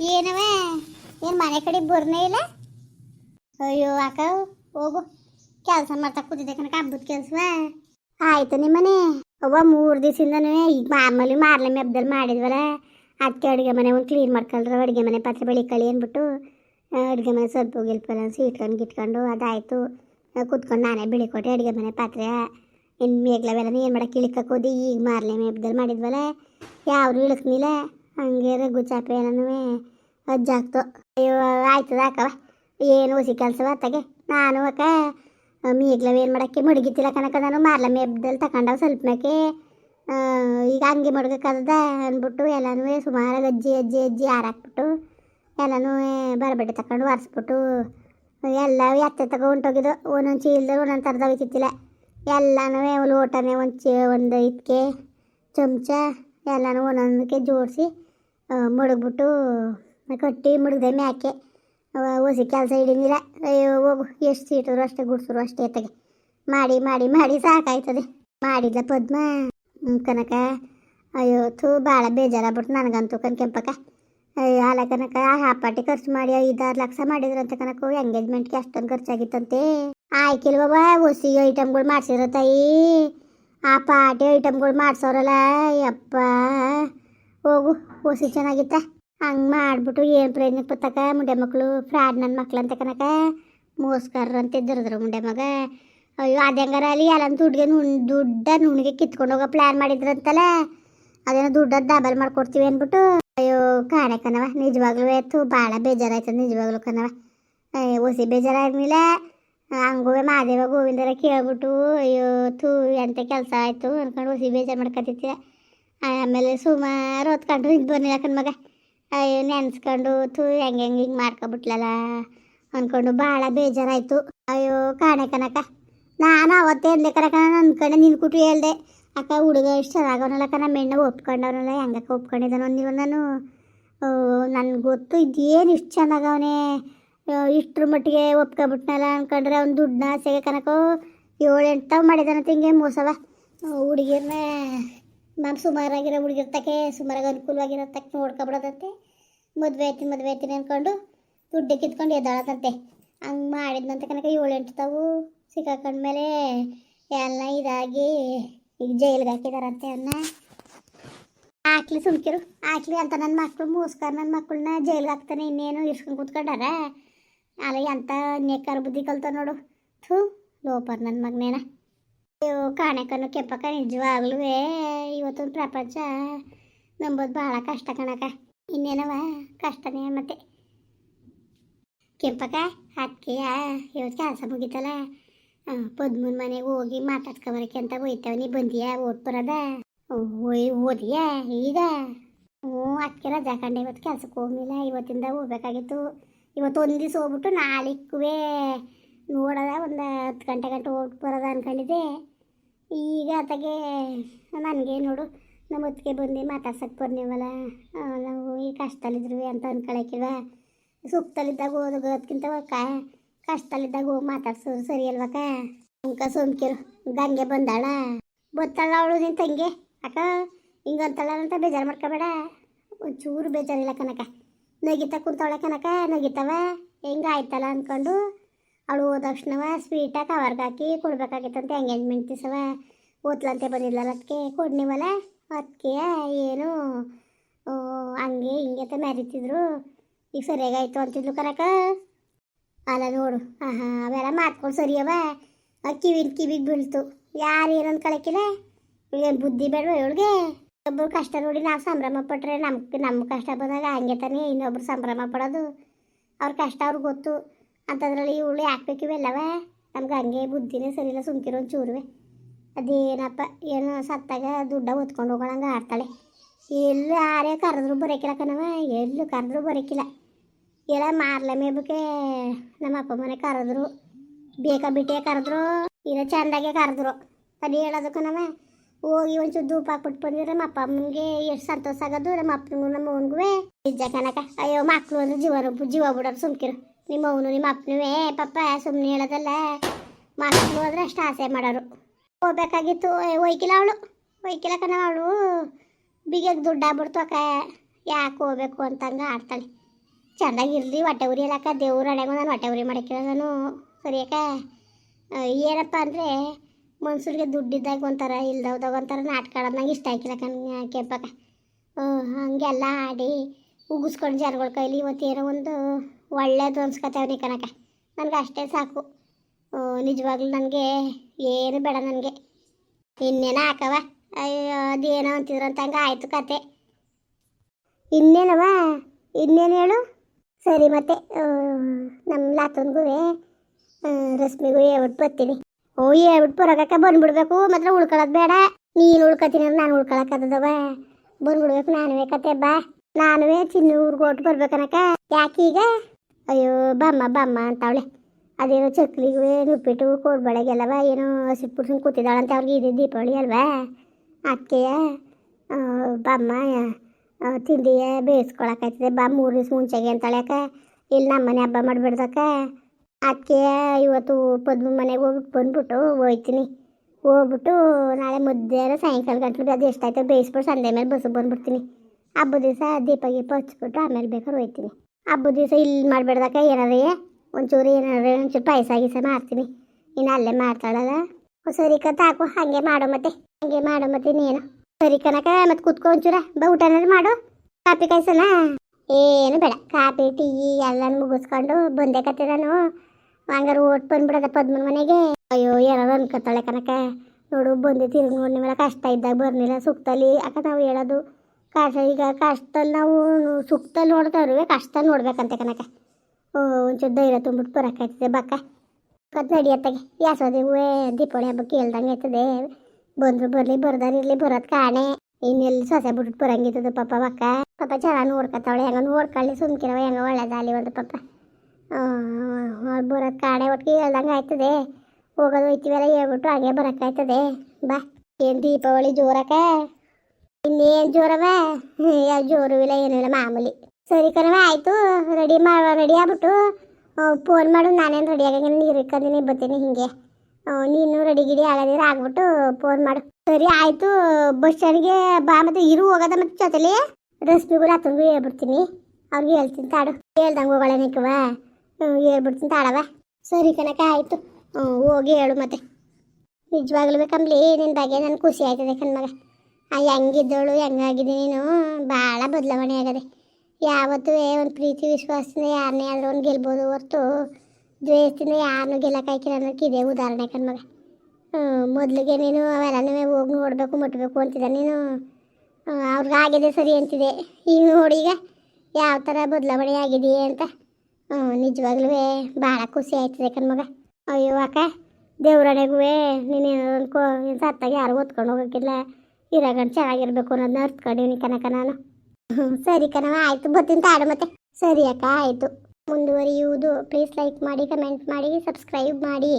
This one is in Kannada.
ಏನವ? ಏನು ಮನೆ ಕಡೆ ಬರ್ನೇ ಇಲ್ಲ? ಅಯ್ಯೋ, ಅಕ್ಕ, ಹೋಗು. ಕೆಲಸ ಮಾಡ್ತಾ ಕೂತಿದ್ದೆ ಕಣಕ್ಕೆ, ಹಬ್ಬದ ಕೆಲಸ. ಆಯ್ತು ನಿಮ್ಮನೆ? ಒಬ್ಬ ಮೂರು ದಿವಸದಿಂದನೇ ಈಗ ಮಾಮೂಲಿ ಮಾರ್ಲೆ ಹಬ್ಬದಲ್ಲಿ ಮಾಡಿದ್ವಲ್ಲ. ಅದಕ್ಕೆ ಅಡುಗೆ ಮನೆ ಒಂದು ಕ್ಲೀನ್ ಮಾಡ್ಕೊಳ್ರ, ಅಡುಗೆ ಮನೆ ಪಾತ್ರೆ ಬೆಳಿಕಳಿ ಅಂದ್ಬಿಟ್ಟು ಅಡುಗೆ ಮನೆ ಸ್ವಲ್ಪ ಗಿಲ್ಪಲ್ಲ ಇಟ್ಕೊಂಡು ಗಿಟ್ಕೊಂಡು ಅದಾಯಿತು. ಕೂತ್ಕೊಂಡು ನಾನೇ ಬೆಳಿಕೊಟ್ಟೆ ಅಡುಗೆ ಮನೆ ಪಾತ್ರೆ. ಇನ್ನು ಮೇಗ್ಲವೆಲ್ಲ ಏನು ಮಾಡಕ್ಕೆ ಇಳಿಕೋದು ಈಗ ಮಾರ್ಲೆ ಹಬ್ಬದಲ್ಲಿ ಮಾಡಿದ್ವಲ್ಲ. ಯಾರು ಇಳಿಸ್ನಿಲ್ಲ ಹಂಗೆ ರಘು ಚಾಪೆ ಏನೂ ಅಜ್ಜಾಗ್ತು ಅಯ್ಯೋ ಆಯ್ತದ ಅಕ್ಕವ ಏನು ಹುಸಿ ಕೆಲಸವ ಅತ್ತಗೆ? ನಾನು ಅಕ್ಕ ಮೀಗ್ಲವ ಏನು ಮಾಡಕ್ಕೆ ಮುಡುಗಿತಿಲ್ಲ ಕನಕ ನಾನು ಮಾರ್ಲ ಮೇಬ್ದಲ್ಲಿ ತಗೊಂಡವ ಸ್ವಲ್ಪ ಆ, ಈಗ ಹಂಗೆ ಮಡ್ಗಕ್ಕದ ಅಂದ್ಬಿಟ್ಟು ಎಲ್ಲನೂ ಸುಮಾರಾಗಿ ಅಜ್ಜಿ ಅಜ್ಜಿ ಅಜ್ಜಿ ಹಾರಾಕ್ಬಿಟ್ಟು ಎಲ್ಲನೂ ಬರಬೇಡಿ ತಗೊಂಡು ಒರೆಸ್ಬಿಟ್ಟು ಎಲ್ಲ ಎತ್ತೆ ತಗೋ ಹೊಂಟೋಗಿದ್ದು. ಒಂದೊಂದು ಚೀಲದಲ್ಲಿ ಒಂದೊಂದು ಥರದ ಒಯ್ತಿತ್ತಿಲ್ಲ ಎಲ್ಲನೂ ಲೋಟನೇ ಒಂದು ಚಿ ಒಂದು ಇದಕ್ಕೆ ಚಮಚ ಎಲ್ಲನೂ ಒಂದೊಂದಕ್ಕೆ ಜೋಡಿಸಿ ಮಡಗ್ಬಿಟ್ಟು ಕಟ್ಟಿ ಮಡಗ್ದೆ ಮ್ಯಾಕೆ ಓಸಿ ಕೆಲಸ ಹಿಡಿನಿಲ್ಲ ಅಯ್ಯೋ, ಹೋಗು, ಎಷ್ಟು ಸೀಟರು ಅಷ್ಟೇ ಗುಡ್ಸರು ಅಷ್ಟೇ ಎತ್ತಗೆ. ಮಾಡಿ ಮಾಡಿ ಮಾಡಿ ಸಾಕಾಯ್ತದೆ. ಮಾಡಿದ್ಲ ಪದ್ಮ. ಕನಕ. ಅಯ್ಯೋ, ಥೂ ಭಾಳ ಬೇಜಾರಾಗ್ಬಿಟ್ಟು ನನಗಂತೂ ಕನ್ ಕೆಂಪಕ್ಕ ಅಯ್ಯೋ, ಅಲ್ಲ ಕನಕ, ಆ ಪಾಟಿ ಖರ್ಚು ಮಾಡಿ ಐದಾರು ಲಕ್ಷ ಮಾಡಿದ್ರಂತೆ ಕನಕ. ಎಂಗೇಜ್ಮೆಂಟ್ಗೆ ಅಷ್ಟೊಂದು ಖರ್ಚಾಗಿತ್ತಂತೆ. ಆಯ್ಕಿಲ್ವವ ಹೊಸಿ ಐಟಮ್ಗಳು ಮಾಡ್ಸಿರೋ ತಾಯಿ ಆ ಪಾಟಿ ಐಟಮ್ಗಳು ಮಾಡ್ಸೋರಲ್ಲ ಯಪ್ಪ ಹೋಗು, ಓಸಿ ಚೆನ್ನಾಗಿತ್ತ? ಹಂಗೆ ಮಾಡ್ಬಿಟ್ಟು ಏನು ಪ್ರಯೋಜನ ಪತ್ತಕ ಮುಂಡೆ ಮಕ್ಕಳು ಫ್ರಾಡ್ ನನ್ನ ಮಕ್ಳು ಅಂತ ಕನಕ ಮೋಸ್ಕರ್ ಅಂತ ಇದ್ದಿರಿದ್ರು ಮುಂಡೆ ಮಗ. ಅಯ್ಯೋ ಅದಂಗಾರ ಅಲ್ಲಿ? ಎಲ್ಲ ದುಡ್ಡಿಗೆ ನುಣ್, ದುಡ್ಡ ನುಣ್ಗೆ ಕಿತ್ಕೊಂಡು ಹೋಗೋ ಪ್ಲ್ಯಾನ್ ಮಾಡಿದ್ರಂತಲ್ಲ. ಅದೇನೋ ದುಡ್ಡ ಡಬಲ್ ಮಾಡ್ಕೊಡ್ತೀವಿ ಅಂದ್ಬಿಟ್ಟು. ಅಯ್ಯೋ, ಕಾಣೆ ಕಣವ ನಿಜವಾಗ್ಲೂ ಆಯ್ತು ಭಾಳ ಬೇಜಾರಾಯ್ತು ನಿಜವಾಗ್ಲೂ ಕಣವ ಅಯ್ಯೋ ಹೊಸಿ ಬೇಜಾರಾಗಿಲ್ಲ ಹಂಗೂ ಮಾದೇವ ಗೋವಿಂದರ ಕೇಳ್ಬಿಟ್ಟು, ಅಯ್ಯೋ, ಥೂ, ಎಂತ ಕೆಲಸ ಆಯಿತು? ಅಂದ್ಕೊಂಡು ಓಸಿ ಬೇಜಾರು ಮಾಡ್ಕೊತಿದ್ದೆ ಆಮೇಲೆ ಸುಮಾರು ಹೊತ್ಕೊಂಡು ಇದು ಬನ್ನಿ ಕಣ್ ಮಗ. ಅಯ್ಯೋ, ನೆನ್ಸ್ಕೊಂಡು ತೂ ಹೆಂಗೆ ಹೆಂಗೆ ಹಿಂಗೆ ಮಾಡ್ಕೊಬಿಟ್ಲಲ್ಲ ಅಂದ್ಕೊಂಡು ಭಾಳ ಬೇಜಾರಾಯಿತು. ಅಯ್ಯೋ, ಕಾಣೆ ಕನಕ ನಾನು ಅವತ್ತೇ ಕನಕ ನಾನು ಅಂದ್ಕೊಂಡೆ ನಿನ್ನ ಕುಟು ಹೇಳ್ದೆ. ಅಕ್ಕ, ಹುಡುಗ ಎಷ್ಟು ಚೆನ್ನಾಗವನಲ್ಲ ನಮ್ಮ ಹೆಣ್ಣು ಒಪ್ಕೊಂಡವನಲ್ಲ, ಹೆಂಗಕ್ಕ ಒಪ್ಕೊಂಡಿದ್ದಾನೋ ನೀವು ನಾನು. ನನ್ಗೆ ಗೊತ್ತು, ಇದೇನು ಇಷ್ಟು ಚೆನ್ನಾಗವನೇ. ಇಷ್ಟ್ರ ಮಟ್ಟಿಗೆ ಒಪ್ಕೊಬಿಟ್ನಲ್ಲ ಅಂದ್ಕೊಂಡ್ರೆ ಅವ್ನು ದುಡ್ಡನ್ನ ಆಸೆಗೆ ಕನಕೋ ಏಳೆಂಟು ತಾವು ಮಾಡಿದಾನಂತ ಹಿಂಗೆ ಮೋಸವ. ಹುಡುಗಿರ್ನ ನಾನು ಸುಮಾರಾಗಿರೋ ಹುಡುಗಿರ್ತಕ್ಕೆ ಸುಮಾರಾಗಿ ಅನುಕೂಲವಾಗಿರೋ ತಕ್ಕ ನೋಡ್ಕೊಬಿಡೋದಂತೆ. ಮದುವೆ ಆಯ್ತೀನಿ ಮದುವೆ ಆಯ್ತೀನಿ ಅಂದ್ಕೊಂಡು ದುಡ್ಡು ಕಿತ್ಕೊಂಡು ಎದ್ದಾಳದಂತೆ ಹಂಗೆ ಮಾಡಿದ್ನಂತ ಕನಕ ಏಳು ಎಂಟು ತಾವು. ಸಿಕ್ಕಾಕೊಂಡ್ಮೇಲೆ ಎಲ್ಲ ಇದಾಗಿ ಈಗ ಜೈಲಿಗೆ ಹಾಕಿದಾರಂತೆ ಅನ್ನ. ಹಾಕ್ಲಿ ಸುಮ್ಕಿರು, ಹಾಕ್ಲಿ ಅಂತ ನನ್ನ ಮಕ್ಕಳು ಮೂಸ್ಕರ್ ನನ್ನ ಮಕ್ಕಳನ್ನ ಜೈಲಿಗೆ ಹಾಕ್ತಾನೆ ಇನ್ನೇನು ಇರ್ಸ್ಕೊಂಡು ಕೂತ್ಕೊಂಡಾರ? ಅಲ್ಲ ಎಂತ ನೇಕಾರ ಬುದ್ಧಿ ಕಲ್ತ ನೋಡು. ಥೂ, ಲೋಪರ್ ನನ್ನ ಮಗನೇನ. ಅಯ್ಯೋ ಕಾಣಕನು ಕೆಪ್ಪಕ ನಿಜವಾಗ್ಲೂ ಇವತ್ತೊಂದು ಪ್ರಪಂಚ ನಂಬೋದು ಭಾಳ ಕಷ್ಟ ಕಣಕ ಇನ್ನೇನವ? ಕಷ್ಟನೇ ಮತ್ತೆ. ಕೆಂಪಕ ಅದಕ್ಕೆಯ ಇವತ್ತು ಕೆಲಸ ಮುಗೀತಲ್ಲ? ಪದ್ಮನ ಮನೆಗೆ ಹೋಗಿ ಮಾತಾಡ್ಕೊಬರಕ್ಕೆ ಅಂತ ಹೋಯ್ತಾವ. ನೀ ಬಂದಿಯಾ? ಓಟ್ ಬರೋದ? ಓಯ್, ಓದಿಯಾ ಈಗ? ಹ್ಞೂ, ಅಕ್ಕಿ ರಜಾ ಕಂಡೆ ಇವತ್ತು ಕೆಲ್ಸಕ್ಕೆ ಹೋಗಿಲ್ಲ ಇವತ್ತಿಂದ ಹೋಗ್ಬೇಕಾಗಿತ್ತು. ಇವತ್ತು ಒಂದು ದಿವಸ ಹೋಗ್ಬಿಟ್ಟು ನಾಳಿಕ್ಕೂ ನೋಡೋದ ಒಂದು ಹತ್ತು ಗಂಟೆ ಗಂಟೆ ಹೋಗಿ ಬರೋದ ಅನ್ಕೊಂಡಿದ್ದೆ. ಈಗ ಆತಗೆ ನನಗೆ ನೋಡು, ನಮ್ಮ ಹೊತ್ತಿಗೆ ಬಂದು ಮಾತಾಡ್ಸಕ್ಕೆ ಬರ್ನೇವಲ್ಲ. ನಾವು ಈ ಕಷ್ಟದಲ್ಲಿದ್ರು ಅಂತ ಅನ್ಕೊಳಕಿವ ಸುಖದಲ್ಲಿದ್ದಾಗ ಓದೋದಕ್ಕಿಂತ ಕ, ಕಷ್ಟದಲ್ಲಿದ್ದಾಗ ಹೋಗಿ ಮಾತಾಡ್ಸೋದು ಸರಿ ಅಲ್ವಕ್ಕ ಅಂಕ ಸೋಮ್ಕಿರು, ಗಂಗೆ ಬಂದಾಳ. ಬತ್ತಾಳ ಅವಳು ನಿನ್ನ ತಂಗಿ? ಅಕ್ಕ, ಹಿಂಗಂತಾಳ ಅಂತ ಬೇಜಾರು ಮಾಡ್ಕೋಬೇಡ. ಒಂಚೂರು ಬೇಜಾರಿಲ್ಲ ಕನಕ ನಗಿತಾ ಕುಂತವಳ ಕನಕ ನಗಿತಾವ? ಹೆಂಗಾಯ್ತಲ್ಲ ಅಂದ್ಕೊಂಡು ಅವಳು ಹೋದ ತಕ್ಷಣವ ಸ್ವೀಟಾಗಿ ಕವರ್ಗೆ ಹಾಕಿ ಕೊಡ್ಬೇಕಾಗಿತ್ತಂತೆ ಎಂಗೇಜ್ಮೆಂಟ್ ದಿವಸವ ಓದ್ಲಂತೆ ಬಂದಿಲ್ಲಲ್ಲ ಅದಕ್ಕೆ. ಕೊಡ್ನಿವಲ್ಲ ಅದಕ್ಕೆ ಏನು ಹಂಗೆ ಹಿಂಗೆ ಅಂತ ಮೆರಿತಿದ್ರು. ಈಗ ಸರಿಯಾಗಾಯ್ತು ಅಂತಿದ್ಲು ಕರಕ. ಅಲ್ಲ ನೋಡು, ಆಹಾ, ಅವೆಲ್ಲ ಮಾತ್ಕೊಂಡು ಸರಿಯವ? ಕಿವಿನ ಕಿವಿಗೆ ಬೀಳ್ತು. ಯಾರು ಏನಂತ ಕಳಕಿಲ್ಲ ಏನು ಬುದ್ಧಿ ಬೇಡವ ಇವಳಿಗೆ? ಒಬ್ಬರು ಕಷ್ಟ ನೋಡಿ ನಾವು ಸಂಭ್ರಮ ಪಟ್ರೆ ನಮ್ಗೆ ನಮ್ಮ ಕಷ್ಟ ಬಂದಾಗ ಹಂಗೆ ತಾನೇ ಇನ್ನೊಬ್ರು ಸಂಭ್ರಮ ಪಡೋದು. ಅವ್ರ ಕಷ್ಟ ಅವ್ರಿಗೆ ಗೊತ್ತು. ಅಂಥದ್ರಲ್ಲಿ ಇವಳು ಯಾಕೆ ಇವೆಲ್ಲವ? ನಮ್ಗೆ ಹಂಗೆ ಬುದ್ಧಿನೇ ಸರಿಯಿಲ್ಲ, ಸುಮ್ಕಿರೋ ಚೂರುವೆ. ಅದೇನಪ್ಪ, ಏನು ಸತ್ತಾಗ ದುಡ್ಡ ಹೊತ್ಕೊಂಡು ಹೋಗೋಣಂಗೆ ಆಡ್ತಾಳೆ. ಎಲ್ಲೂ ಯಾರೇ ಕರೆದ್ರು ಬರೋಕಿಲ್ಲ ಕಣವ ಎಲ್ಲೂ ಕರೆದ್ರು ಬರೋಕಿಲ್ಲ. ಎಲ್ಲ ಮಾರ್ಲ ನಮ್ಮ ಅಪ್ಪ ಮನೆ ಕರೆದ್ರು. ಬೇಕಾ ಬಿಟ್ಟೆ ಕರೆದ್ರು ಇಲ್ಲ ಚಂದಾಗೆ ಕರೆದ್ರು. ಅದು ಹೇಳೋದು ಕಣವ ಹೋಗಿ ಒಂಚೂರು ಧೂಪ ಹಾಕ್ಬಿಟ್ಟು ಬಂದಿದ್ರೆ ನಮ್ಮ ಅಪ್ಪ ಅಮ್ಮನಿಗೆ ಎಷ್ಟು ಸಂತೋಷ ಆಗೋದು, ನಮ್ಮ ಅಪ್ಪನಿಗೂ, ನಮ್ಮ ಅವನಿಗೂ ನಿಜ ಅಯ್ಯೋ ಮಕ್ಕಳು ಅಂದ್ರೆ ಜೀವ ಜೀವ ಬಿಡೋರು ಸುಮ್ಕಿರು. ನಿಮ್ಮ ಅವನು ನಿಮ್ಮ ಅಪ್ಪನವೇ ಪಪ್ಪ ಸುಮ್ಮನೆ ಹೇಳೋದಲ್ಲ. ಮಕ್ಕಳು ಹೋದ್ರೆ ಅಷ್ಟು ಆಸೆ ಮಾಡೋರು. ಹೋಗ್ಬೇಕಾಗಿತ್ತು ಒಯ್ಕಿಲ್ಲ ಅವಳು. ಒಯ್ಕಿಲ್ಲ ಕಣ ಅವಳು. ಬಿಗಿಯಾಗಿ ದುಡ್ಡು ಆಗ್ಬಿಡ್ತು ಅಕ್ಕ. ಯಾಕೆ ಹೋಗ್ಬೇಕು ಅಂತಂಗೆ ಆಡ್ತಾಳೆ. ಚೆನ್ನಾಗಿರ್ಲಿ ಹೊಟ್ಟೆ ಉರಿ ಅಲ್ಲಕ್ಕ ದೇವ್ರ ಹಣೆಗೂ ನಾನು ಹೊಟ್ಟೆ ಉರಿ ಮಾಡಕ್ಕಿಲ್ಲ ನಾನು ಸರಿ ಅಕ್ಕ. ಏನಪ್ಪ ಅಂದರೆ, ಮನ್ಸೂರಿಗೆ ದುಡ್ಡಿದ್ದಾಗ ಒಂಥರ ಇಲ್ದವ್ದಾಗ ಒಂಥರ ನಾಟಕ ಇಷ್ಟ ಆಯ್ಕಿಲ್ಲ ಕಣ್. ಕೆಂಪಕ್ಕ ಹಾಗೆಲ್ಲ ಆಡಿ ಉಗಿಸ್ಕೊಂಡು ಜನಗಳ ಕೈಲಿ ಇವತ್ತೇನೋ ಒಂದು ಒಳ್ಳೇದು ಅನ್ಸ್ಕೊತೇವನಿ ಕನಕ. ನನಗೆ ಅಷ್ಟೇ ಸಾಕು. ನಿಜವಾಗ್ಲೂ ನನಗೆ ಏನು ಬೇಡ ನನಗೆ. ಇನ್ನೇನೋ ಹಾಕವ ಅಯ್ಯೋ, ಅದೇನೋ ಅಂತಿದ್ರಂತ ಹಂಗೆ ಆಯಿತು ಕತೆ. ಇನ್ನೇನವ ಇನ್ನೇನು ಹೇಳು? ಸರಿ ಮತ್ತೆ. ನಮ್ಮ ಲಾತನ್ಗೂ ರಶ್ಮಿಗೂ ಹೇಳ್ಬಿಟ್ಟು ಬರ್ತೀನಿ. ಓ ಹೇಳ್ಬಿಟ್ಟು ಬರೋಕಕ್ಕ ಬಂದ್ಬಿಡ್ಬೇಕು. ಮಾತ್ರ ಉಳ್ಕೊಳ್ಳೋದು ಬೇಡ. ನೀನು ಉಳ್ಕೊತೀನಿ ಅಂದ್ರೆ ನಾನು ಉಳ್ಕೊಳಕ್ಕದವ ಬಂದ್ಬಿಡ್ಬೇಕು. ನಾನುವೇ ಕತೆ ಬಾ. ನಾನುವೇ ಚಿನ್ನ ಊರ್ಗೆ ಬರ್ಬೇಕನಕ. ಯಾಕೀಗ? ಅಯ್ಯೋ, ಬಮ್ಮ ಬಮ್ಮ ಅಂತಾವಳೆ. ಅದೇನೋ ಚಕ್ಲಿಗೂ ನುಪ್ಪಿಟ್ಟು ಕೋಡ್ಬಳೆಗೆಲ್ಲವ ಏನೋ ಕೂತಿದ್ದಾಳೆ ಕೂತಿದ್ದಾಳಂತೆ, ಅವ್ರಿಗೆ ಇದೆ ದೀಪಾವಳಿ ಅಲ್ವಾ? ಅದಕ್ಕೆಯ ಬಮ್ಮ ತಿಂಡಿಯ ಬೇಯಿಸ್ಕೊಳಕೈತದೆ ಬಾ, ಮೂರು ದಿವ್ಸ ಮುಂಚೆಗೆ ಅಂತಾಳೆ ಇಲ್ಲಿ ನಮ್ಮ ಮನೆ ಹಬ್ಬ ಮಾಡಿಬಿಡ್ದಕ್ಕ. ಅದಕ್ಕೆ ಇವತ್ತು ಪದ್ಮ ಮನೆಗೆ ಹೋಗ್ಬಿಟ್ಟು ಬಂದ್ಬಿಟ್ಟು ಹೋಯ್ತೀನಿ. ಹೋಗ್ಬಿಟ್ಟು ನಾಳೆ ಮಧ್ಯಾಹ್ನ ಸಾಯಂಕಾಲ ಗಂಟಲು ಅದು ಎಷ್ಟಾಯ್ತು ಬೇಯಿಸ್ಬಿಟ್ಟು ಸಂಜೆ ಮೇಲೆ ಬಸ್ಸಿಗೆ ಬಂದ್ಬಿಡ್ತೀನಿ. ಹಬ್ಬದ ದಿವಸ ದೀಪ, ಗೀಪ ಹಚ್ಬಿಟ್ಟು ಆಮೇಲೆ ಬೇಕಾದ್ರೆ ಹೋಯ್ತೀನಿ. ಹಬ್ಬದ ದಿವಸ ಇಲ್ಲಿ ಮಾಡಬೇಡ್ದಕ್ಕ ಏನಾರೇ ಒಂಚೂರು ಏನಾರೇ ಒಂಚೂರು ಪಾಯಸ ಗೀಸ ಮಾಡ್ತೀನಿ. ಇನ್ನು ಅಲ್ಲೇ ಮಾಡ್ತಾಳಲ್ಲ. ಸರಿ ಕತಾಕು ಹಾಕು ಹಾಗೆ ಮಾಡು ಮತ್ತೆ. ಹಾಗೆ ಮಾಡು ಮತ್ತೆ ನೀನು. ಸರಿ ಕನಕ ಮತ್ತೆ ಕುತ್ಕೊ ಒಂಚೂರ. ಬಾ, ಊಟ ಏನಾದ್ರು ಮಾಡು. ಕಾಪಿ ಕಾಯಿಸೋಣ ಏನು ಬೇಡ. ಕಾಪಿ ಟೀ, ಎಲ್ಲಾನು ಮುಗಿಸ್ಕೊಂಡು ಬಂದೆ ಕತ್ತೆ ನಾನು. ಹಂಗಾರು ಓಟ್ ಬಂದ್ಬಿಡದ ಪದ್ಮನ ಮನೆಗೆ. ಅಯ್ಯೋ ಏನಾರ ಅನ್ಕೋತಾಳೆ ಕನಕ ನೋಡು ಬಂದು ತಿರುಗಿ ನೋಡಿ ಮೇಲೆ ಕಷ್ಟ ಇದ್ದಾಗ ಬರ್ನಿಲ್ಲ ಸುಕ್ತಲಿ ಅಕ್ಕ, ನಾವು ಹೇಳೋದು ಕಷ್ಟ ಈಗ ಕಷ್ಟದಲ್ಲಿ ನಾವು ಸುಖದಲ್ಲಿ ನೋಡ್ತಾವ್ರಿ ಕಷ್ಟದಲ್ಲಿ ನೋಡ್ಬೇಕಂತೆ ಕನಕ ಓ, ಒಂಚೂರು ಧೈರ್ಯ ತುಂಬಿಟ್ಟು ಬರೋಕ್ಕಾಯ್ತದೆ ಬಕ್ಕ ಕತ್ ನಡಿಯತ್ತಾಗೆ ಹೂವೇ ದೀಪಾವಳಿ ಹಬ್ಬಕ್ಕೆ ಹೇಳ್ದಂಗೆ ಆಯ್ತದೆ. ಬಂದ್ರು ಬರ್ಲಿ ಬರ್ದಾರಿರ್ಲಿ ಬರೋದ್ ಕಾಣೆ. ಇನ್ನೆಲ್ಲಿ ಸೊಸೆ ಬಿಟ್ಬಿಟ್ಟು ಬರಂಗಿತ್ತದ ಪಾಪ ಬಕ್ಕ ಪಾಪ ಚೆನ್ನಾಗಿ ನೋಡ್ಕೊತಾವಳೆ, ಹೆಂಗ ನೋಡ್ಕೊಳ್ಳಿ ಸುಮ್ಕಿರವ ಹೆಂಗ ಒಳ್ಳೇದಾಗಲಿ ಒಂದು ಪಾಪ. ಬರೋದ್ ಕಾಣೆ, ಒಟ್ಟಿಗೆ ಹೇಳ್ದಂಗೆ ಆಯ್ತದೆ. ಹೋಗೋದು ಹೋಯ್ತೀವಲ್ಲ ಹೇಳ್ಬಿಟ್ಟು ಹಾಗೆ ಬರೋಕ್ಕಾಯ್ತದೆ ಬಾ. ಏನು ದೀಪಾವಳಿ ಜೋರಕ್ಕ? ಇನ್ನೇನು ಜೋರವ? ಜೋರು ಇಲ್ಲ ಏನಿಲ್ಲ ಮಾಮೂಲಿ. ಸರಿ ಕಣವ ಆಯಿತು. ರೆಡಿ ಮಾಡ ರೆಡಿ ಆಗ್ಬಿಟ್ಟು ಫೋನ್ ಮಾಡು, ನಾನೇನು ರೆಡಿ ಆಗಂಗಿಲ್ಲ, ನೀರು ಇಕ್ಕಂದಿನಿ ಬರ್ತೀನಿ ಹಿಂಗೆ. ನೀನು ರೆಡಿ ಗಿಡಿ ಆಗದಿರ ಆಗ್ಬಿಟ್ಟು ಫೋನ್ ಮಾಡು. ಸರಿ, ಆಯಿತು. ಬಸ್ ಸ್ಟ್ಯಾಂಡ್ಗೆ ಬಾ ಮತ್ತೆ ಇರು, ಹೋಗೋದ ಮತ್ತೆ ಜೊತೆಲಿ. ರಶ್ಮಿಗೂ ರಾತ್ರಿಗೂ ಹೇಳ್ಬಿಡ್ತೀನಿ. ಅವ್ರಿಗೆ ಹೇಳ್ತೀನಿ, ತಾಡು. ಹೇಳ್ದಂಗೆ ಹೋಗೋಣ ನಿಕ್ಕವ ಹೇಳ್ಬಿಡ್ತೀನಿ ತಾಡವ ಸರಿ ಕಣಕ ಆಯಿತು. ಹೋಗಿ ಹೇಳು ಮತ್ತೆ. ನಿಜವಾಗ್ಲೂ ಬೇಕಂಬ್ಲಿ ನಿನ್ನ ಬಗ್ಗೆ ನನಗೆ ಖುಷಿ ಆಯ್ತದೆ ಕಣ್ಮಗ ಹೆಂಗಿದ್ದವಳು, ಹೆಂಗಾಗಿದೆ ನೀನು? ಭಾಳ ಬದಲಾವಣೆ ಆಗದೆ. ಯಾವತ್ತೂ ಒಂದು ಪ್ರೀತಿ, ವಿಶ್ವಾಸದಿಂದ ಯಾರನ್ನೇ ಆದರೂ ಒಂದು ಗೆಲ್ಬೋದು ಹೊರ್ತು ದ್ವೇಷದಿಂದ ಯಾರನ್ನೂ ಗೆಲ್ಲಕ್ಕಾಯ್ಕಿಲ್ಲ ಅನ್ನೋಕ್ಕೆ ಇದೇ ಉದಾಹರಣೆ ಕಣ್ಮಗ ಮೊದಲಿಗೆ ನೀನು ಅವೆಲ್ಲನೂ ಹೋಗಿ ನೋಡಬೇಕು ಮುಟ್ಟಬೇಕು ಅಂತಿದ್ದ ನೀನು. ಅವ್ರಿಗೆ ಆಗಿದೆ ಸರಿ ಅಂತಿದೆ. ಈಗ ನೋಡಿ ಈಗ ಯಾವ ಥರ ಬದಲಾವಣೆ ಆಗಿದೆಯೇ ಅಂತ. ನಿಜವಾಗ್ಲೂ ಭಾಳ ಖುಷಿ ಆಯ್ತದೆ ಕಣ್ಮಗ ಅಯ್ಯೋ ಅಕ್ಕ ದೇವ್ರಣೆಗೂ ನೀನೇನು ಅನ್ಕೋ ಸತ್ತಾಗ ಯಾರು ಓದ್ಕೊಂಡು ಹೋಗೋಕ್ಕಿಲ್ಲ. ಇರಾಗಂಡು ಚೆನ್ನಾಗಿರ್ಬೇಕು ಅನ್ನೋದನ್ನ ಅರ್ತ್ಕೊಂಡಿವ್ನಿ ಕನಕ ನಾನು. ಸರಿ ಕಣವ ಆಯ್ತು, ಬರ್ತೀನಿ ತಾಡು ಮತ್ತೆ. ಸರಿ ಅಕ್ಕ, ಆಯಿತು. ಮುಂದುವರಿಯುವುದು ಪ್ಲೀಸ್ ಲೈಕ್ ಮಾಡಿ ಕಮೆಂಟ್ ಮಾಡಿ ಸಬ್ಸ್ಕ್ರೈಬ್ ಮಾಡಿ.